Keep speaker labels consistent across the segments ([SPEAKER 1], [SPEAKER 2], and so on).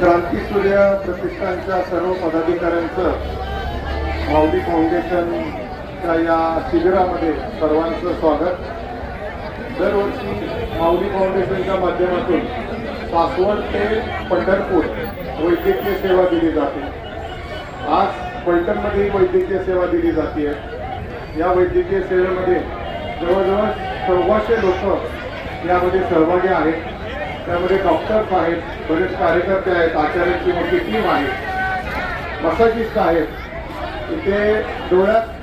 [SPEAKER 1] क्रांतीसूर्य प्रतिष्ठानच्या सर्व पदाधिकाऱ्यांचं माऊली फाउंडेशनच्या या शिबिरामध्ये सर्वांचं स्वागत. दरवर्षी माऊली फाउंडेशनच्या माध्यमातून सासवड ते पंढरपूर वैद्यकीय सेवा दिली जाते. आज फलटणमध्ये वैद्यकीय सेवा दिली जाते. या वैद्यकीय सेवेमध्ये जवळजवळ सव्वाशे लोक यामध्ये सहभागी आहेत. त्यामध्ये डॉक्टर्स आहेत बरेच कार्यकर्ते आहेत आचार्यांची मोठी टीम आहे. मसाजिस्ट आहेत. इथे डोळ्यात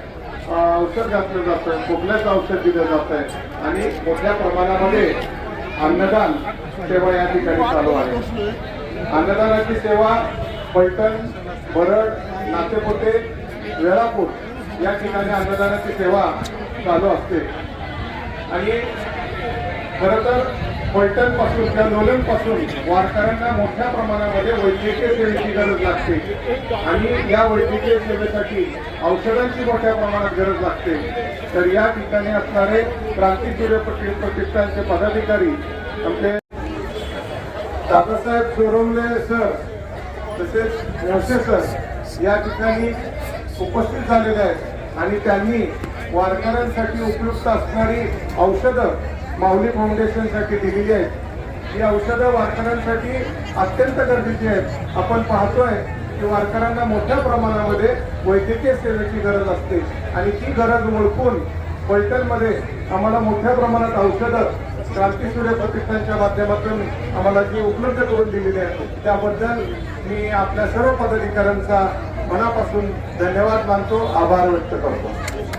[SPEAKER 1] औषध घातलं जातं खोकल्याचं औषध दिलं जात आहे आणि मोठ्या प्रमाणामध्ये अन्नदान सेवा या ठिकाणी चालू आहे. अन्नदानाची सेवा पलटण बरड नातेपोते वेळापूर या ठिकाणी अन्नदानाची सेवा चालू असते. आणि खरं तर फलटणपासून किंवा लोणंदपासून वारकऱ्यांना मोठ्या प्रमाणामध्ये वैद्यकीय सेवेची गरज लागते. आणि या वैद्यकीय सेवेसाठी औषधांची मोठ्या प्रमाणात गरज लागते. तर या ठिकाणी असणारे क्रांतीसूर्य प्रति- प्रतिष्ठानचे पदाधिकारी आमचे दादासाहेब चोरमले सर तसेच मोसे सर या ठिकाणी उपस्थित झालेले आहेत. आणि त्यांनी वारकऱ्यांसाठी उपयुक्त असणारी औषधं माऊली फाउंडेशनसाठी दिलेली आहेत. ही औषधं वारकऱ्यांसाठी अत्यंत गरजेची आहेत. आपण पाहतोय की वारकऱ्यांना मोठ्या प्रमाणामध्ये वैद्यकीय सेवेची गरज असते. आणि ती गरज ओळखून पैठणमध्ये आम्हाला मोठ्या प्रमाणात औषधं क्रांतीसूर्य प्रतिष्ठानच्या माध्यमातून आम्हाला जी उपलब्ध करून दिलेली आहे त्याबद्दल मी आपल्या सर्व पदाधिकाऱ्यांचा मनापासून धन्यवाद मानतो. आभार व्यक्त करतो.